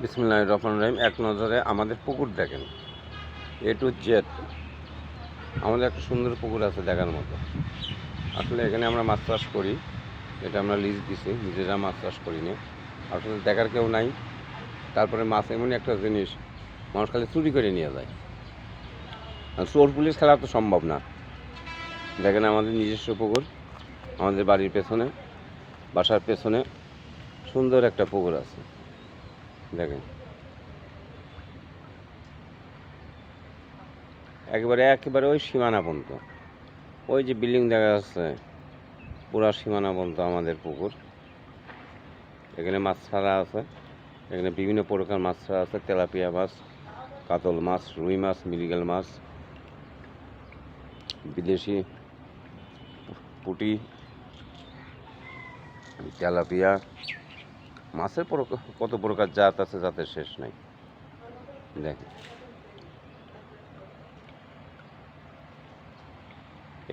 বিসমুল্লাহ রহমান রহিম। এক নজরে আমাদের পুকুর দেখেন। এ টু জেড আমাদের একটা সুন্দর পুকুর আছে দেখার মতো। আসলে এখানে আমরা মাছ চাষ করি। এটা আমরা লিজ দিছি, নিজেরা মাছ চাষ করি না আসলে দেখার কেউ নাই। তারপরে মাছ এমনই একটা জিনিস, মানুষ খালি চুরি করে নিয়ে যায়। চোর পুলিশ খেলা তো সম্ভব না। দেখেন আমাদের নিজস্ব পুকুর, আমাদের বাড়ির পেছনে, বাসার পেছনে সুন্দর একটা পুকুর আছে। দেখেন। একেবারে একেবারে ওই সীমানা পর্যন্ত। ওই যে বিল্ডিং দেখা যাচ্ছে, পুরা সীমানা পর্যন্ত আমাদের পুকুর। এখানে মাছ ছাড়া আছে। এখানে বিভিন্ন প্রকার মাছ ছাড়া আছে। তেলাপিয়া মাছ, কাতল মাছ, রুই মাছ মিরিগেল মাছ, বিদেশি পুটি, তেলাপিয়া মাছের কত প্রকার জাত আছে, জাতের শেষ নাই। দেখেন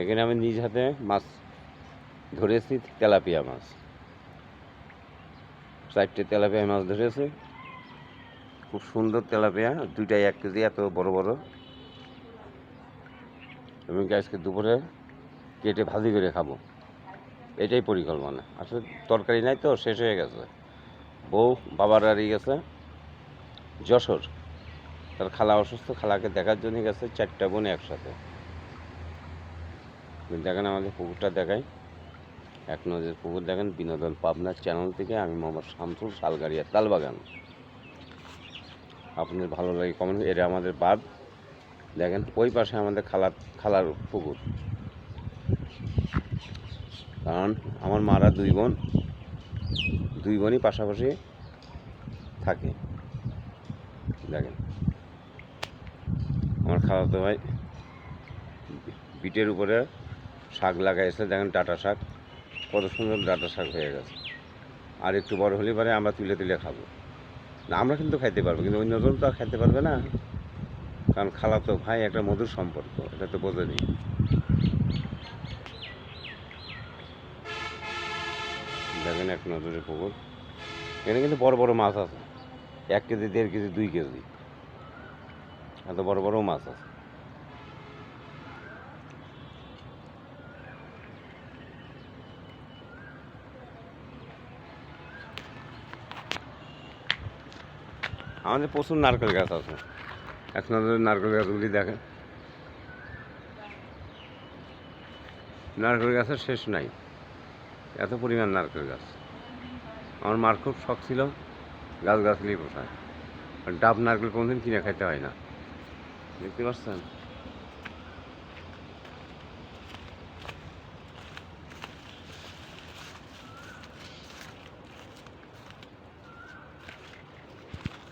এখানে আমি নিজ হাতে মাছ ধরেছি, তেলাপিয়া মাছ। চারটে তেলাপিয়া মাছ ধরেছি। খুব সুন্দর তেলাপিয়া, দুইটাই এক কেজি, এত বড় বড়। এবং আজকে দুপুরে কেটে ভাজি করে খাব? এটাই পরিকল্পনা। আসলে তরকারি নাই তো, শেষ হয়ে গেছে। বউ, বাবার বাড়ি গেছে, যশোর। তার খালা অসুস্থ, খালাকে দেখার জন্য গেছে, চারটা বোন একসাথে। দেখেন আমাদের পুকুরটা দেখাই। এক নজর পুকুর দেখেন, বিনোদন পাবনার চ্যানেল থেকে আমি মোহাম্মদ শামসুল, শালগাড়িয়া তালবাগান। আপনাদের ভালো লাগে কমেন্ট এটা আমাদের বাদ। দেখেন, ওই পাশে আমাদের খালার খালার পুকুর। কারণ, আমার মারা দুই বোন। দুই বোনই পাশাপাশি থাকে। দেখেন। আমার খালাতো ভাই বিটের উপরে শাক লাগাইছে, দেখেন ডাটা শাক। কত সুন্দর ডাটা শাক হয়ে গেছে। আর একটু বড় হলে পরে আমরা তুলে তুলে খাব। না, আমরা কিন্তু খাইতে পারব, কিন্তু অন্যজন তো আর খাইতে পারবে না। কারণ খালাতো ভাই একটা মধুর সম্পর্ক, এটা তো বোঝেনি। দেখেন এক নজরে পুকুর এখানে কিন্তু বড় বড় মাছ আছে। এক কেজি, দেড় কেজি, দুই কেজি। এত বড় বড় মাছ আছে। আমাদের প্রচুর নারকেল গাছ আছে। এক নজরে নারকেল গাছগুলি দেখেন। নারকেল গাছের শেষ নাই। এত পরিমাণ নারকেল গাছ। আমার মার খুব শখ ছিল গাছ গাছলি পোষায়। আর ডাব নারকেল কোনদিন কিনে খাইতে হয় না। দেখতে পাচ্ছেন?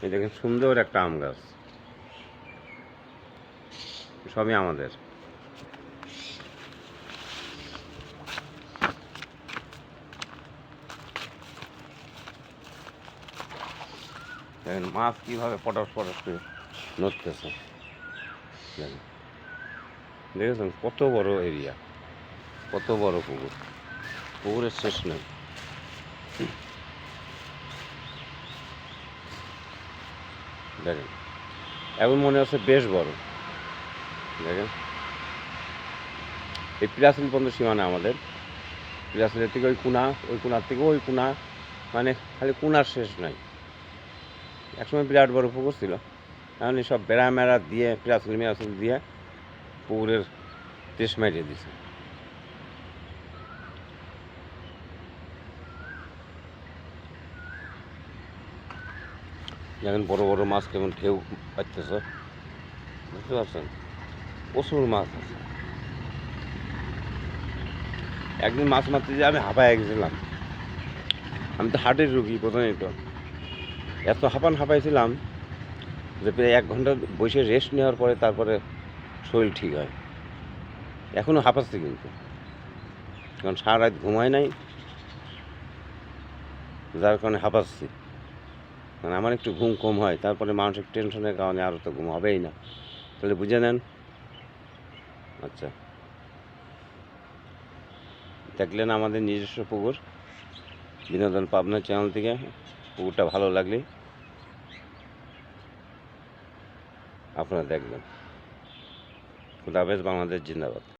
এই দেখেন সুন্দর একটা আম গাছ। সবই আমাদের। দেখেন মাছ কীভাবে পটাশ পটাশ করে নড়তেছে। দেখেন। দেখেছেন? কত বড় এরিয়া। কত বড় পুকুর। পুকুরের শেষ নেই। দেখেন। এখন মনে হচ্ছে বেশ বড়। দেখেন। এই পিরাসিল পর্যন্ত সীমানা আমাদের। পিরাসিলের থেকে ওই কুনা, ওই কুনার থেকে ওই কুনা। মানে খালি কুনার শেষ নাই। একসময় বিরাট বড় পুকুর ছিল। এখন সব বেড়া মেড়া দিয়ে পিরাসিল মিরাসিল দিয়ে পুকুরের তেস মারিয়ে দিছে। যেমন বড় বড় মাছ কেমন ঢেউ পাচ্ছে বুঝতে পারছেন? প্রচুর মাছ আছে। একদিন মাছ মারতে যে আমি হাঁপায় গেছিলাম। আমি তো হার্টের রুগী প্রথমেই তো। এত হাঁপান হাঁপাইছিলাম যে প্রায় এক ঘণ্টা বসে রেস্ট নেওয়ার পরে তারপরে শরীর ঠিক হয়। এখনও হাঁপাচ্ছি কিন্তু। কারণ সারা রাত ঘুমায় নাই, যার কারণে হাঁপাচ্ছি। মানে আমার একটু ঘুম কম হয়, তারপরে মানসিক টেনশনের কারণে আরও তো ঘুম হবেই না। তাহলে বুঝে নেন। আচ্ছা। দেখলেন আমাদের নিজস্ব পুকুর, বিনোদন পাবনা চ্যানেল থেকে। পুকুরটা ভালো লাগলে আপনারা দেখবেন। খুদাবেজ বাংলাদেশ জিন্দাবাদ।